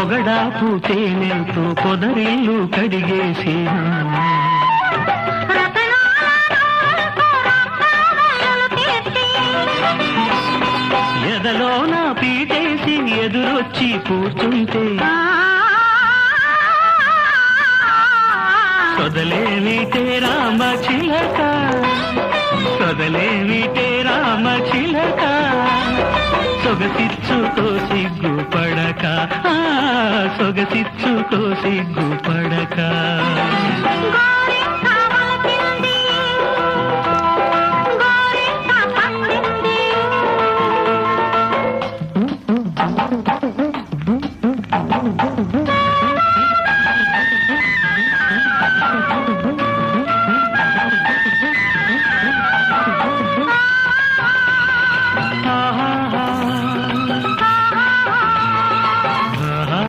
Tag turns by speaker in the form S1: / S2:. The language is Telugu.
S1: పొగడ పూతేనెంతో పొదరిల్లు కడిగేసి ఎదలో నా పీటేసి ఎదురొచ్చి కూర్చుంటే సొదలేమిటే రామ చిలక సొదలేమిటే రామ చిలక సొగసిచ్చుతో సిగ్గుపడక సొగసిచ్చు సొగసిచ్చుకో సిగ్గుపడక
S2: ఆహా